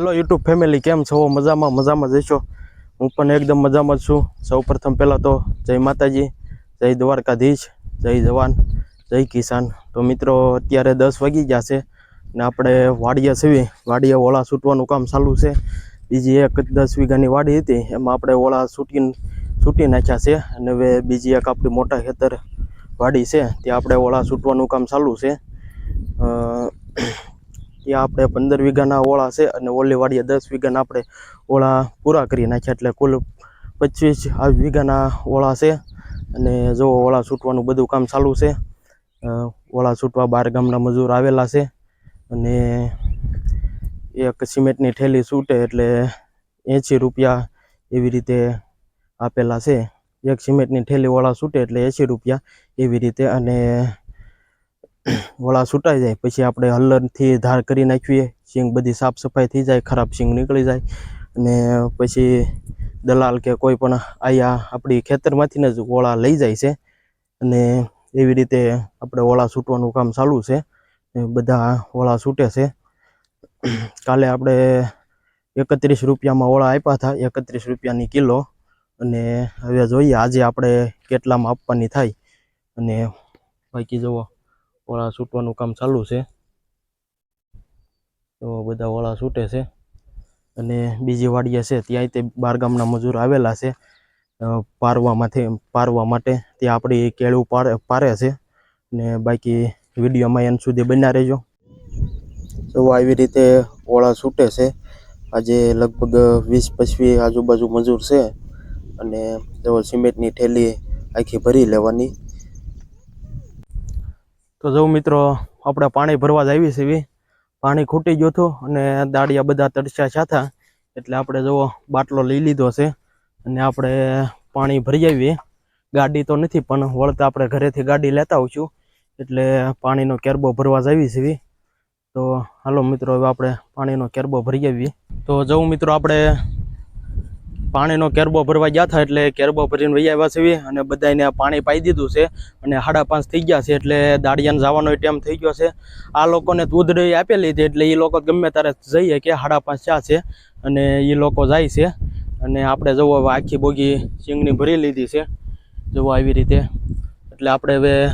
Hello YouTube family કેમ છો? મજામાં મજામાં જઈશો હું પણ એકદમ મજામાં જ છું. સૌ પ્રથમ પહેલાં તો જય માતાજી, જય દ્વારકાધીશ, જય જવાન, જય કિસાન. તો મિત્રો, અત્યારે દસ વાગી ગયા છે ને આપણે વાડીએ સીવી, વાડીએ ઓળા છૂટવાનું કામ ચાલુ છે. બીજી એક દસ વીઘાની વાડી હતી, એમાં આપણે ઓળા છૂટીને છૂટી નાખ્યા છે. અને હવે બીજી એક આપણી મોટા ખેતર વાડી છે, ત્યાં આપણે ઓળા છૂટવાનું કામ ચાલુ છે. ત્યાં આપણે પંદર વીઘાના ઓળા છે અને ઓલી વાડીએ દસ વીઘાના આપણે ઓળા પૂરા કરી નાખ્યા એટલે કુલ પચીસ વીઘાના ઓળા છે. અને જો ઓળા છૂટવાનું બધું કામ ચાલુ છે ઓળા છૂટવા બાર ગામના મજૂર આવેલા છે અને એક સિમેન્ટની થેલી છૂટે એટલે એંસી રૂપિયા એવી રીતે આપેલા છે. એક સિમેન્ટની ઠેલી ઓળા છૂટે એટલે એંસી રૂપિયા એવી રીતે અને વળા છૂટાઈ જાય. પછી આપણે હલ્લરથી ધાર કરી નાખીએ. સિંગ બધી સાફ સફાઈ થઈ જાય, ખરાબ સિંગ નીકળી જાય. અને પછી દલાલ કે કોઈ પણ આયા આપણી ખેતરમાંથી જ ઓળા લઈ જાય છે. અને એવી રીતે આપણે ઓળા છૂટવાનું કામ ચાલુ છે. બધા ઓળા છૂટે છે. કાલે આપણે એકત્રીસ રૂપિયામાં ઓળા આપ્યા હતા. એકત્રીસ રૂપિયાની કિલો. અને હવે જોઈએ આજે આપણે કેટલામાં આપવાની થાય. અને બાકી જુઓ. ઓળા છૂટવાનું કામ ચાલુ છે. તો બધા ઓળા છૂટે છે. અને બીજી વાડીએ છે, ત્યાં તે બારગામના મજૂર આવેલા છે. પારવામાંથી, પારવા માટે ત્યાં આપણી કેળું પારે પારે છે. ને બાકી વિડીયોમાં એન સુધી બન્યા રહેજો. તો આવી રીતે ઓળા છૂટે છે. આજે લગભગ વીસ પચવી આજુબાજુ મજૂર છે. અને તેઓ સિમેન્ટની ઠેલી આખી ભરી લેવાની. તો જો મિત્રો, આપણે પાણી ભરવા જ આવી છીએ. પાણી ખૂટી ગયું હતું અને દાડિયા બધા તડસ્યા છાતા એટલે આપણે જો બાટલો લઈ લીધો છે અને આપણે પાણી ભરી આવીએ. ગાડી તો નથી, પણ વળતા આપણે ઘરેથી ગાડી લેતા આવશું. એટલે પાણીનો કેરબો ભરવા જ આવી છીએ. તો હાલો મિત્રો, હવે આપણે પાણીનો કેરબો ભરી આવીએ. તો જવું મિત્રો, આપણે પાણીનો કેરબો ભરવા ગયા હતા એટલે કેરબો ભરીને વહી આવ્યા છીએ અને બધાને પાણી પાઈ દીધું છે અને સાડા પાંચ થઈ ગયા છે એટલે દાડિયાને જવાનો ટાઈમ થઈ ગયો છે. આ લોકોને દૂધડી આપેલી હતી એટલે એ લોકો ગમે ત્યારે જઈએ કે સાડા પાંચ ચા છે અને એ લોકો જાય છે અને આપણે જવો હવે આખી બોગી સિંગની ભરી લીધી છે. જવો આવી રીતે. એટલે આપણે હવે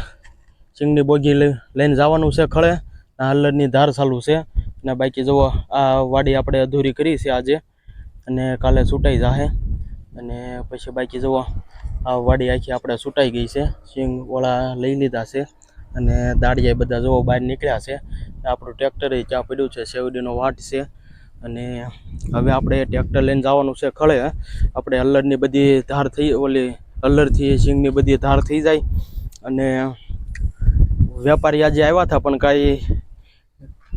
સિંગની બોગી લઈ- લઈને જવાનું છે ખળે. હાલરની ધાર ચાલુ છે અને બાકી જવો આ વાડી આપણે અધૂરી કરી છે આજે. અને કાલે છૂટાઈ જાહે. અને પછી બાકી જુઓ આ વાડી આખી આપણે છૂટાઈ ગઈ છે. સિંગ ઓળા લઈ લીધા છે અને દાળિયા બધા જુઓ બહાર નીકળ્યા છે. આપણું ટ્રેક્ટર ત્યાં પડ્યું છે શેવડીનો વાટ છે. અને હવે આપણે ટ્રેક્ટર લઈને જવાનું છે ખળે. આપણે હલ્લરની બધી ધાર થઈ, ઓલી હલ્લરથી સિંગની બધી ધાર થઈ જાય. અને વેપારી આજે આવ્યા હતા, પણ કાંઈ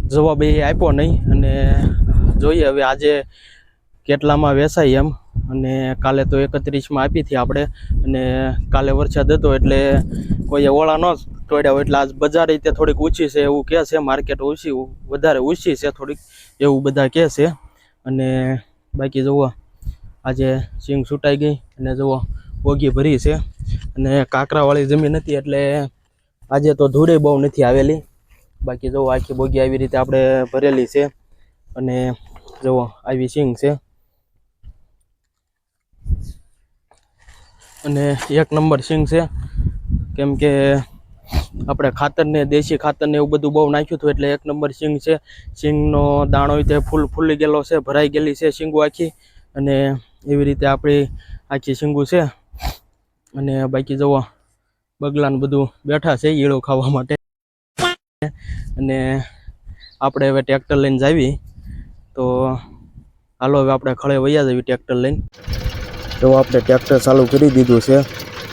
જવાબ એ આપ્યો નહીં. અને જોઈએ હવે આજે કેટલામાં વેચાય એમ. અને કાલે તો એકત્રીસમાં આપી હતી આપણે. અને કાલે વરસાદ હતો એટલે કોઈએ ઓળા ન તોડ્યા હોય એટલે આજ બજાર રીતે થોડીક ઊંચી છે એવું કહે છે. માર્કેટ ઓછી વધારે ઊંચી છે થોડીક એવું બધા કહે છે. અને બાકી જુઓ, આજે સિંગ છૂટાઈ ગઈ અને જુઓ બોગી ભરી છે. અને કાંકરાવાળી જમીન હતી એટલે આજે તો ધૂળે બહુ નથી આવેલી. બાકી જુઓ, આખી બોગી આવી રીતે આપણે ભરેલી છે. અને જુઓ, આવી સિંગ છે. અને એક નંબર સિંગ છે. કેમ કે આપણે ખાતરને, દેશી ખાતરને એવું બધું બહુ નાખ્યું હતું એટલે એક નંબર સિંગ છે. સિંગનો દાણો તે ફૂલ ફૂલી ગયેલો છે, ભરાઈ ગયેલી છે સિંગો આખી. અને એવી રીતે આપણી આખી સિંગુ છે. અને બાકી જુઓ, બગલાને બધું બેઠા છે ઈળો ખાવા માટે. અને આપણે હવે ટ્રેક્ટર લઈને જાવી તો હાલો હવે આપણે ખળે વૈયા જવી ટ્રેક્ટર લઈને. તો આપણે ટ્રેક્ટર ચાલુ કરી દીધું છે.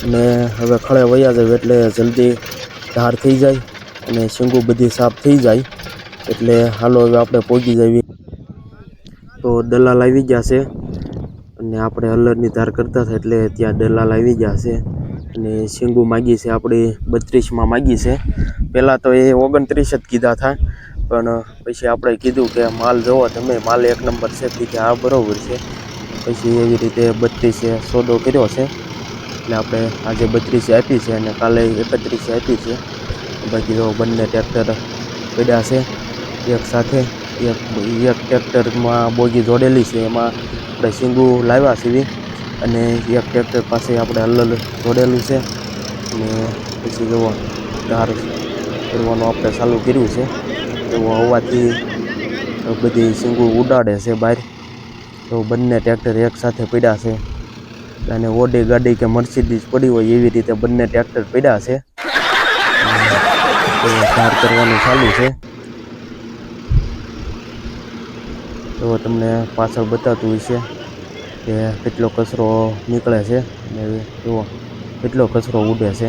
અને હવે ખળે વયા જાય એટલે જલ્દી ધાર થઈ જાય અને શીંગું બધી સાફ થઈ જાય. એટલે હાલો હવે આપણે પહોંચી જઈએ તો દલાલ આવી ગયા છે અને આપણે હલરની ધાર કરતા હતા એટલે ત્યાં દલાલ આવી ગયા છે. અને શીંગુ માગી છે, આપણી બત્રીસમાં માગી છે. પહેલાં તો એ ઓગણત્રીસ જ કીધા હતા, પણ પછી આપણે કીધું કે માલ જોવો, તમે માલ એક નંબર છે કે આ બરાબર છે. પછી એવી રીતે બત્રીસે સોદો કર્યો છે. એટલે આપણે આજે બત્રીસે આપી છે અને કાલે એકત્રીસે આપી છે. બાકી તો બંને ટ્રેક્ટર પડ્યા છે. એક સાથે એક એક ટ્રેક્ટરમાં બોગી જોડેલી છે. એમાં આપણે સિંગુ લાવ્યા સીવી અને એક ટ્રેક્ટર પાસે આપણે અલ્લલ જોડેલું છે. અને પછી જુઓ, ધાર કરવાનું આપણે ચાલુ કર્યું છે. એવો હોવાથી બધી સિંગુ ઉડાડે છે બહાર. તો બંને ટ્રેક્ટર એકસાથે પડ્યા છે. અને ઓડી ગાડી કે મર્સિડીઝ પડી હોય એવી રીતે બંને ટ્રેક્ટર પડ્યા છે. તો ધાર કરવાનું ચાલુ છે. તો તમને પાછળ બતાવતું હશે કે કેટલો કચરો નીકળે છે અને જુઓ કેટલો કચરો ઉડે છે.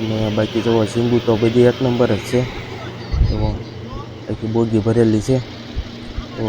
અને બાકી જુઓ સિંગુ તો બધી એક નંબર જ છે. જુઓ આખી બોગી ભરેલી છે. તો